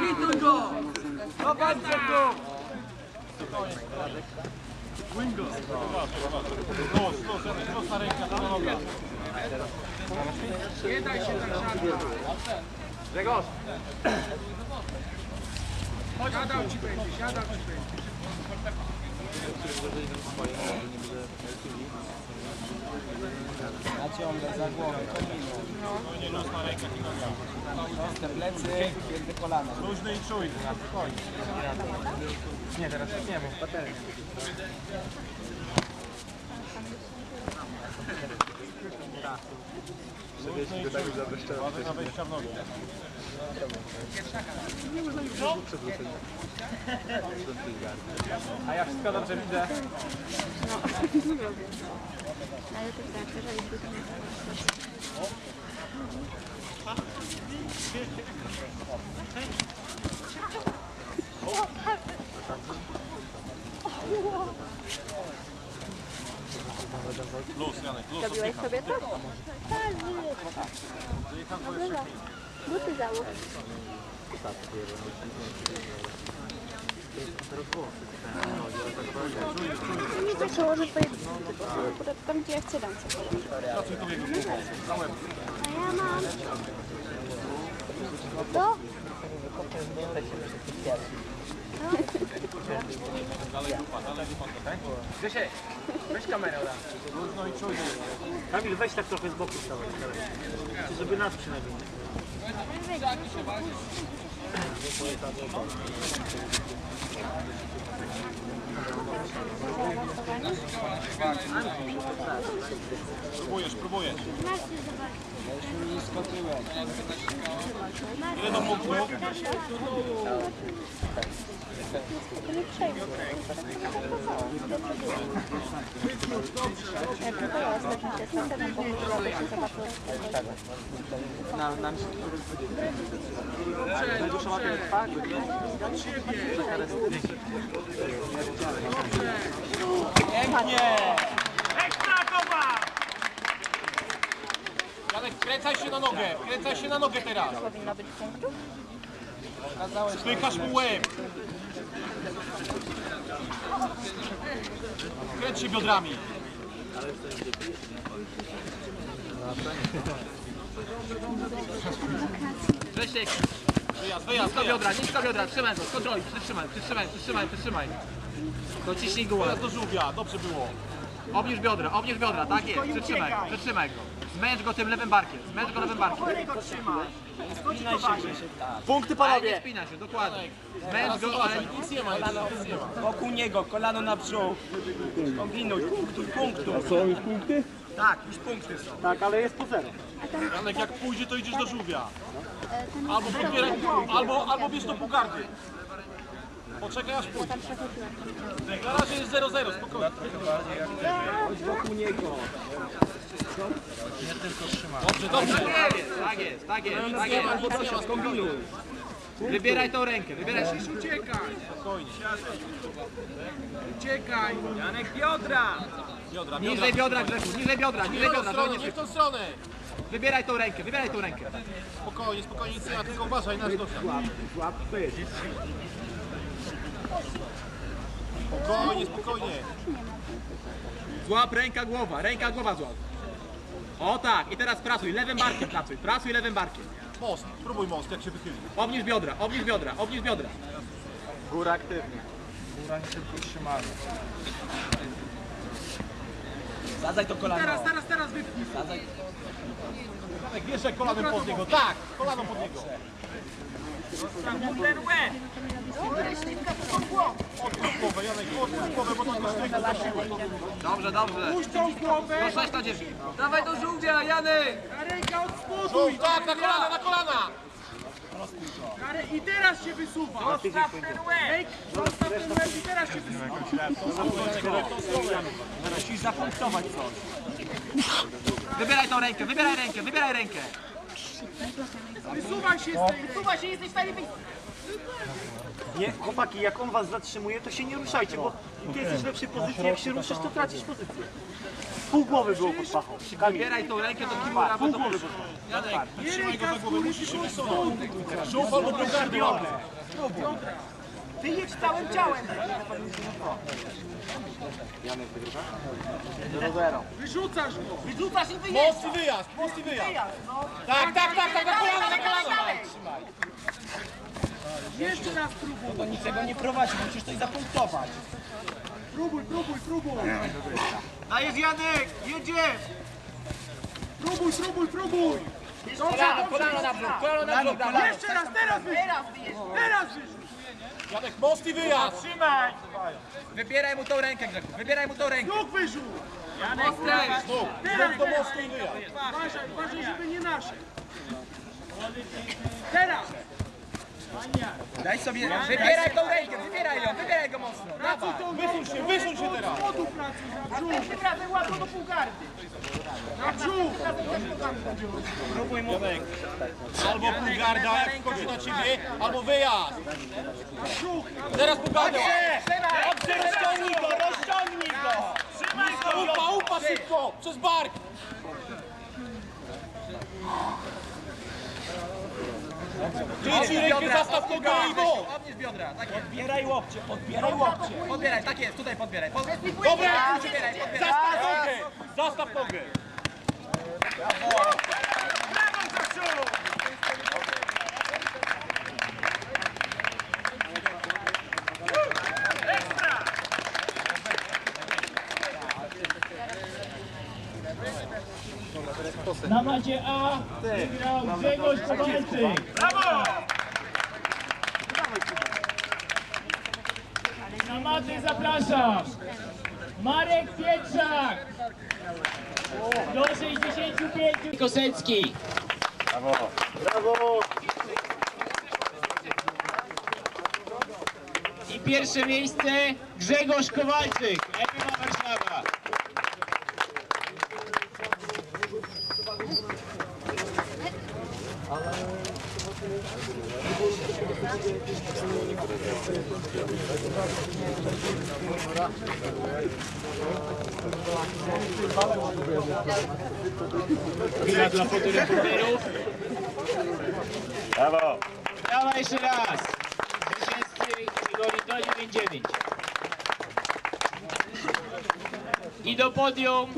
Kituj go! Zobaczcie go! Nie daj się tak żadna. Grzegorz! Siadał ci będzie, siadał ci będzie. Naciągaj za głowę, kominu. Proste plecy, piękne kolana. Luźny i czujny. Nie, teraz nie, bo patelnia. Luźny i czujny. Uważaj na wejścia w nogę. A ja wszystko dobrze widzę. Ale to znaczy, że jakby to nie Luz, Janek, luz. Zrobiłeś sobie to? Tak, Dobra, buty załóż. Nie to przełożę twoje tam gdzie ja chcę dam sobie. A ja mam... To? Tak? Grzesiek, weź kamerę raz. Luźno i czujny. Kamil, weź tak trochę z boku stałeś, żeby nas przynajmniej. Próbujesz, próbujesz. Ile do punktów? To nie przejmuj. Na, na Dobrze, dobrze. Od siebie. Janek, kręcaj się na nogę. Kręcaj się na nogę teraz. Powinno być punktów? Spychasz mu łeb. Kręć się biodrami. Grzesiek, Wyjazd, wyjazd, nisko biodra, nisko biodra, trzymaj go, kontroluj, przytrzymaj, przytrzymaj, przytrzymaj, przytrzymaj. Dociśnij go ładnie. do żółwia, dobrze było. Obniż biodra, obniż biodra, tak jest, przytrzymaj przytrzymaj go. Zmęcz go tym lewym barkiem, zmęcz go lewym barkiem. Punkty Ale nie panowie! spinaj się, dokładnie. Zmęcz go, ale Nic nie ma, nic nie ma. Wokół niego, kolano na brzuch. Kombinuj, punktuj, punktuj. Są już punkty? Tak, już punkty są. Tak, ale jest po zero. Janek, jak pójdzie, to idziesz do żółwia. E, ten Albo podbieraj, albo, albo bierz do pogardy. Poczekaj aż pójdzie. Na razie jest 0-0, spokojnie. Wokół niego. Dobrze, dobrze. tak jest, tak jest, tak jest, tak jest. Kombinuj. Wybieraj tą rękę, wybieraj się. Uciekaj! Spokojnie. Uciekaj! Janek biodra. Biodra, biodra. Niżej biodra Grzechu, niżej biodra, niżej Nie w tą biodra, stronę, nie w tą stronę. Wybieraj tą rękę, wybieraj tą rękę. Spokojnie, spokojnie, nic nie ma, tylko uważaj na dosiad. Złap, to jest. Spokojnie, spokojnie. Złap ręka, głowa, ręka, głowa złap. O tak, i teraz pracuj, lewym barkiem pracuj, pracuj lewym barkiem. Most, spróbuj most, jak się wychyli. Obniż biodra, obniż biodra, obniż biodra. Góra aktywnie. Zadzaj to kolano. Teraz, teraz, teraz wypnij! Zadzaj. Janek, wiesz, jak kolanem pod niego. Tak, kolanem pod niego. Ten łeb. Odpuść głowę, Janek, odpuść głowę, bo to tylko sztywno za siłę. Dobrze, dobrze. Puść tą głowę! Do 6 na 10. Dawaj do żółwia, Janek! Ręka od spodu! Żółw, tak, na kolana, na kolana. Ale I teraz się wysuwa! Zostaw ten łeb! Zostaw ten łeb i teraz się wysuwa! Musisz zapunktować coś. Wybieraj tą rękę, wybieraj rękę, wybieraj rękę. Wysuwaj się z tej Wysuwaj się, jesteś wyjść! Nie, chłopaki, jak on was zatrzymuje, to się nie ruszajcie, bo ty jesteś w lepszej pozycji, jak się ruszysz, to tracisz pozycję. Pół głowy było pod pachą. Kamil, Bieraj tą rękę do kimura, bo pół to głowy możesz. pod pachą. Nie ręka z góry, tylko stąd. Żółw albo łapy. Ty jedź całym ciałem. Wyrzucasz go. Wyrzucasz i wyjeżdżasz. Most i wyjazd, most i wyjazd. No. Tak, tak, tak, tak, na kolano, na kolano. Jeszcze raz próbuj. Do niczego nie prowadzi, musisz coś zapunktować. Próbuj, próbuj, próbuj. Dajesz Janek, jedziesz! Próbuj, próbuj, próbuj. Kolano, kolano na brzuch, kolano na brzuch, dawaj. Jeszcze raz, teraz wyrzuć. Teraz wyrzuć. Janek, most i wyjazd. Trzymaj. Wybieraj mu tą rękę, Grzechu, wybieraj mu tą rękę. Nóg wyrzuć. Janek, Teraz, do teraz. mostu i wyjazd. Uważaj, uważaj, żeby nie nasze. Teraz. Daj sobie, wybieraj tą rękę, wybieraj ją, wybieraj go mocno. Wysuń się, wysuń się teraz. Z przodu pracuj, na brzuch. Łatwo do półgardy. Na brzuch. Albo półgarda, jak wchodzi na ciebie, albo wyjazd. Teraz półgarda. Dobrze, rozciągnij go, rozciągnij go! Trzymaj go! Upa, upa szybko, przez bark. Ty rękę zastaw nogę i go. Odnieś biodra, tak jest. Odbieraj łokcie, odbieraj łokcie! Podbieraj, tak jest, tutaj podbieraj. Pod... Dobra, Podbieraj, podbieraj. zastaw nogę, zastaw nogę. Na macie A wygrał Grzegorz Kowalczyk. Brawo! Na macie zapraszam Marek Pietrzak. Do 65 Kosecki. Brawo! I pierwsze miejsce Grzegorz Kowalczyk. Chwila dla fotoreporterów. Brawo! Brawa jeszcze raz. Zwycięzcy kategorii do 99. I do podium